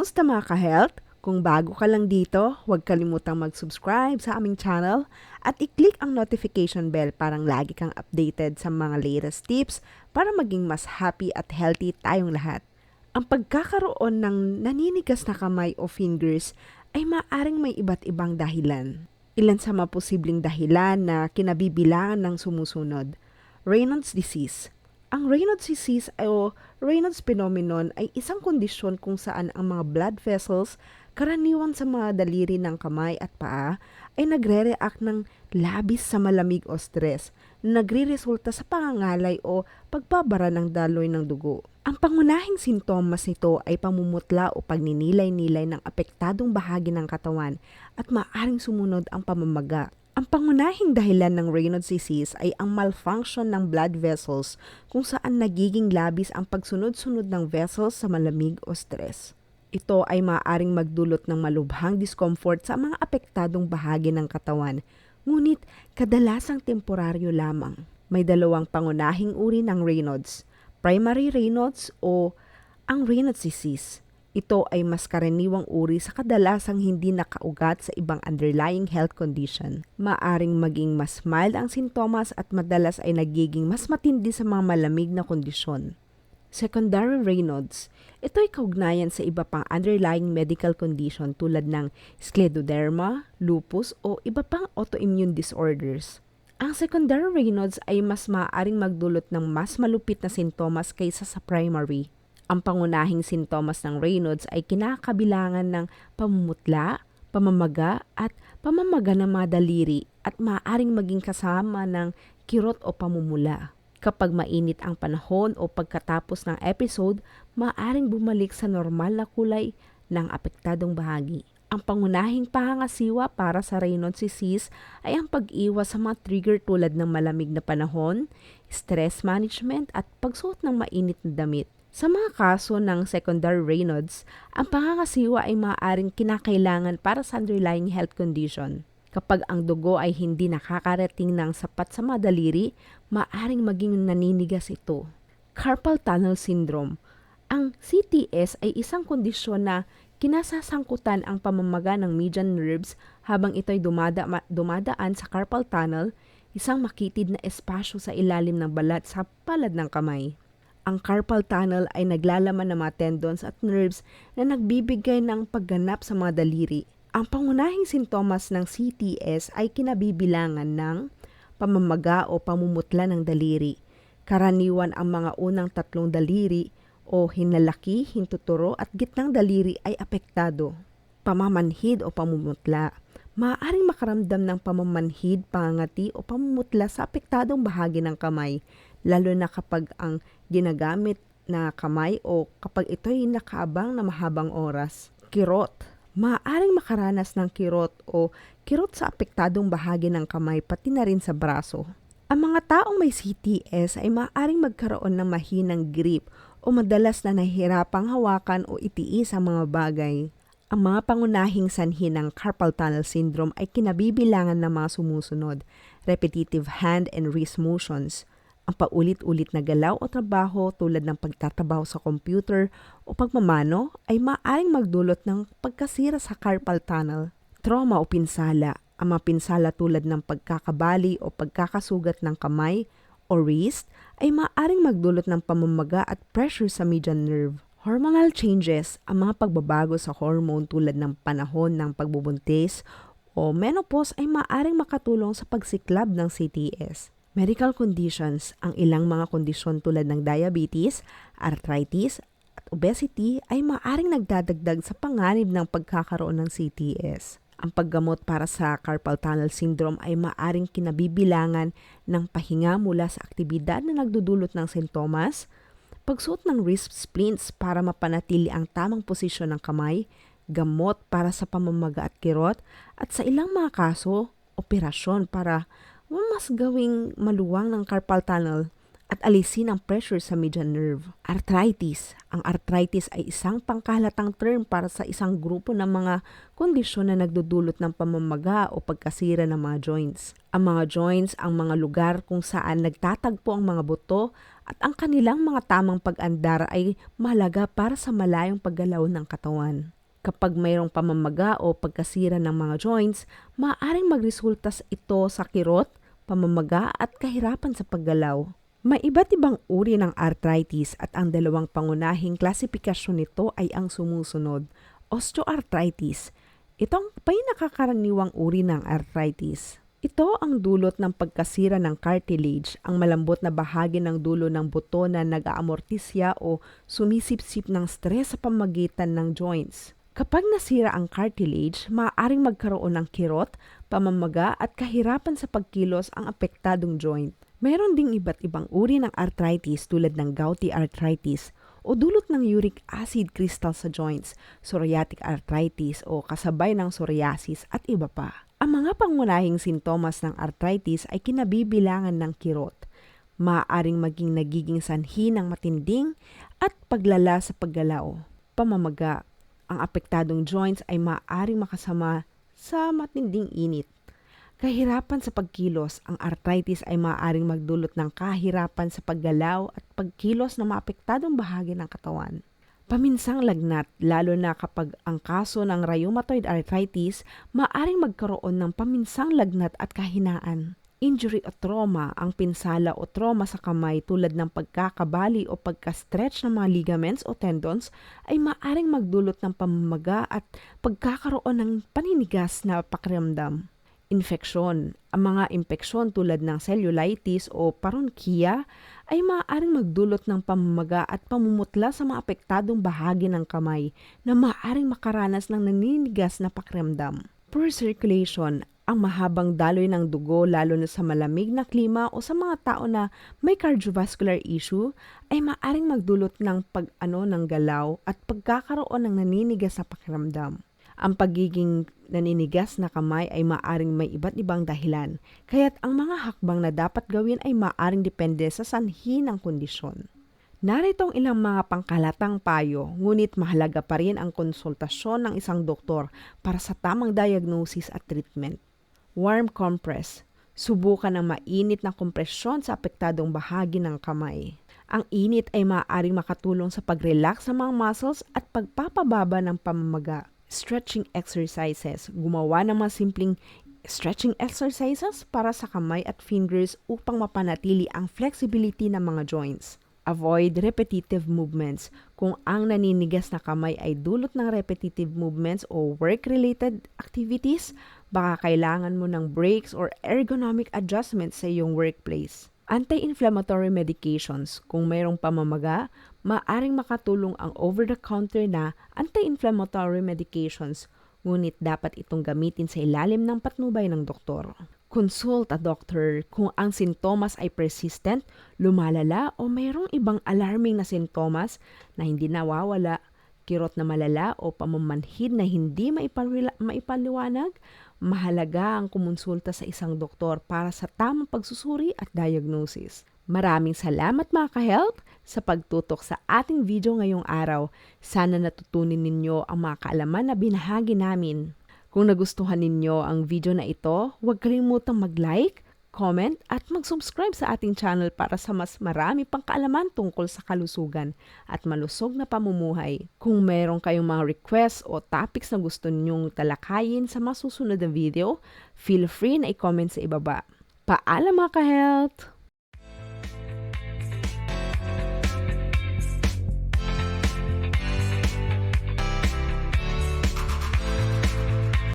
Kamusta mga ka-health? Kung bago ka lang dito, huwag kalimutang mag-subscribe sa aming channel at i-click ang notification bell parang lagi kang updated sa mga latest tips para maging mas happy at healthy tayong lahat. Ang pagkakaroon ng naninigas na kamay o fingers ay maaring may iba't ibang dahilan. Ilan sa mga posibleng dahilan na kinabibilangan ng sumusunod. Raynaud's disease. Ang Raynaud's disease o Raynaud's phenomenon ay isang kondisyon kung saan ang mga blood vessels karaniwan sa mga daliri ng kamay at paa ay nagre-react ng labis sa malamig o stress na nagre-resulta sa pangangalay o pagbabara ng daloy ng dugo. Ang pangunahing sintomas nito ay pamumutla o pagninilay-nilay ng apektadong bahagi ng katawan at maaring sumunod ang pamamaga. Ang pangunahing dahilan ng Raynaud's disease ay ang malfunction ng blood vessels kung saan nagiging labis ang pagsunod-sunod ng vessels sa malamig o stress. Ito ay maaaring magdulot ng malubhang discomfort sa mga apektadong bahagi ng katawan, ngunit kadalasang temporaryo lamang. May dalawang pangunahing uri ng Raynaud's, primary Raynaud's o ang Raynaud's disease. Ito ay mas karaniwang uri sa kadalasang hindi nakaugat sa ibang underlying health condition. Maaring maging mas mild ang sintomas at madalas ay nagiging mas matindi sa mga malamig na kondisyon. Secondary Raynaud's. Ito ay kaugnayan sa iba pang underlying medical condition tulad ng scleroderma, lupus o iba pang autoimmune disorders. Ang secondary Raynaud's ay mas maaaring magdulot ng mas malupit na sintomas kaysa sa primary. Ang pangunahing sintomas ng Raynaud's ay kinakabilangan ng pamumutla, pamamaga at pamamaga ng mga daliri at maaaring maging kasama ng kirot o pamumula. Kapag mainit ang panahon o pagkatapos ng episode, maaaring bumalik sa normal na kulay ng apektadong bahagi. Ang pangunahing pangangasiwa para sa disease ay ang pag-iwas sa mga trigger tulad ng malamig na panahon, stress management at pagsuot ng mainit na damit. Sa mga kaso ng secondary Raynaud's, ang pangangasiwa ay maaaring kinakailangan para sa underlying health condition. Kapag ang dugo ay hindi nakakarating ng sapat sa mga daliri, maaaring maging naninigas ito. Carpal tunnel syndrome. Ang CTS ay isang kondisyon na kinasasangkutan ang pamamaga ng median nerves habang ito'y dumada- dumadaan sa carpal tunnel, isang makitid na espasyo sa ilalim ng balat sa palad ng kamay. Ang carpal tunnel ay naglalaman ng mga tendons at nerves na nagbibigay ng pagganap sa mga daliri. Ang pangunahing sintomas ng CTS ay kinabibilangan ng pamamaga o pamumutla ng daliri. Karaniwan ang mga unang tatlong daliri o hinalaki, hintuturo at gitnang daliri ay apektado. Pamamanhid o pamumutla. Maaaring makaramdam ng pamamanhid, pangangati o pamumutla sa apektadong bahagi ng kamay lalo na kapag ang ginagamit na kamay o kapag ito'y nakaabang na mahabang oras. Kirot. Maaaring makaranas ng kirot o kirot sa apektadong bahagi ng kamay pati na rin sa braso. Ang mga taong may CTS ay maaaring magkaroon ng mahinang grip o madalas na nahihirapang hawakan o itiis ang mga bagay. Ang mga pangunahing sanhi ng carpal tunnel syndrome ay kinabibilangan ng mga sumusunod, repetitive hand and wrist motions, ang paulit-ulit na galaw o trabaho tulad ng pagtatrabaho sa computer o pagmamano ay maaaring magdulot ng pagkasira sa carpal tunnel. Trauma o pinsala. Ang mga pinsala tulad ng pagkakabali o pagkakasugat ng kamay o wrist ay maaaring magdulot ng pamamaga at pressure sa median nerve. Hormonal changes, ang mga pagbabago sa hormone tulad ng panahon ng pagbubuntis o menopause ay maaaring makatulong sa pagsiklab ng CTS. Medical conditions, ang ilang mga kondisyon tulad ng diabetes, arthritis, at obesity ay maaring nagdadagdag sa panganib ng pagkakaroon ng CTS. Ang paggamot para sa carpal tunnel syndrome ay maaring kinabibilangan ng pahinga mula sa aktibidad na nagdudulot ng sintomas, pagsuot ng wrist splints para mapanatili ang tamang posisyon ng kamay, gamot para sa pamamaga at kirot, at sa ilang mga kaso, operasyon para mas gawing maluwang ng carpal tunnel at alisin ang pressure sa median nerve. Arthritis. Ang arthritis ay isang pangkahalatang term para sa isang grupo ng mga kondisyon na nagdudulot ng pamamaga o pagkasira ng mga joints. Ang mga joints ang mga lugar kung saan nagtatagpo ang mga buto at ang kanilang mga tamang pag-andar ay mahalaga para sa malayong paggalaw ng katawan. Kapag mayroong pamamaga o pagkasira ng mga joints, maaaring magresulta ito sa kirot, pamamaga at kahirapan sa paggalaw. May iba't ibang uri ng arthritis at ang dalawang pangunahing klasifikasyon nito ay ang sumusunod. Osteoarthritis. Ito ang pinakakaraniwang uri ng arthritis. Ito ang dulot ng pagkasira ng cartilage, ang malambot na bahagi ng dulo ng buto na nag-aamortisya o sumisipsip ng stress sa pamagitan ng joints. Kapag nasira ang cartilage, maaaring magkaroon ng kirot, pamamaga at kahirapan sa pagkilos ang apektadong joint. Mayroon ding iba't ibang uri ng arthritis tulad ng gouty arthritis o dulot ng uric acid crystal sa joints, psoriatic arthritis o kasabay ng psoriasis at iba pa. Ang mga pangunahing sintomas ng arthritis ay kinabibilangan ng kirot. Maaaring maging nagiging sanhi ng matinding at paglala sa paggalaw. Pamamaga. Ang apektadong joints ay maaaring makasama sa matinding init Kahirapan sa pagkilos, ang arthritis ay maaaring magdulot ng kahirapan sa paggalaw at pagkilos ng maapektadong bahagi ng katawan. Paminsang lagnat, lalo na kapag ang kaso ng rheumatoid arthritis, maaaring magkaroon ng paminsang lagnat at kahinaan. Injury o trauma, ang pinsala o trauma sa kamay tulad ng pagkakabali o pagka-stretch ng mga ligaments o tendons ay maaaring magdulot ng pamamaga at pagkakaroon ng paninigas na pakiramdam infeksyon. Ang mga impeksyon tulad ng cellulitis o paronychia ay maaaring magdulot ng pamamaga at pamumutla sa mga apektadong bahagi ng kamay na maaaring makaranas ng naninigas na pakiramdam. Poor circulation, ang mahabang daloy ng dugo lalo na sa malamig na klima o sa mga tao na may cardiovascular issue ay maaring magdulot ng pag-ano ng galaw at pagkakaroon ng naninigas na pakiramdam. Ang pagiging naninigas na kamay ay maaring may iba't ibang dahilan, kaya't ang mga hakbang na dapat gawin ay maaring depende sa sanhi ng kondisyon. Narito ang ilang mga pangkalatang payo, ngunit mahalaga pa rin ang konsultasyon ng isang doktor para sa tamang diagnosis at treatment. Warm compress. Subukan ang mainit na kompresyon sa apektadong bahagi ng kamay. Ang init ay maaaring makatulong sa pag-relax sa mga muscles at pagpapababa ng pamamaga stretching exercises. Gumawa ng mga simpleng stretching exercises para sa kamay at fingers upang mapanatili ang flexibility ng mga joints. Avoid repetitive movements. Kung ang naninigas na kamay ay dulot ng repetitive movements o work-related activities, baka kailangan mo ng breaks or ergonomic adjustments sa iyong workplace. Anti-inflammatory medications. Kung mayroong pamamaga, maaring makatulong ang over-the-counter na anti-inflammatory medications, ngunit dapat itong gamitin sa ilalim ng patnubay ng doktor. Consult a doctor kung ang sintomas ay persistent, lumalala o mayroong ibang alarming na sintomas na hindi nawawala, kirot na malala o pamamanhid na hindi maipaliwanag, mahalaga ang kumonsulta sa isang doktor para sa tamang pagsusuri at diagnosis. Maraming salamat mga ka-health sa pagtutok sa ating video ngayong araw. Sana natutunin ninyo ang mga kaalaman na binahagi namin. Kung nagustuhan ninyo ang video na ito, huwag kalimutang mag-like, comment at mag-subscribe sa ating channel para sa mas marami pang kaalaman tungkol sa kalusugan at malusog na pamumuhay. Kung meron kayong mga requests o topics na gusto ninyong talakayin sa masusunod na video, feel free na i-comment sa ibaba. Paalam mga ka-health!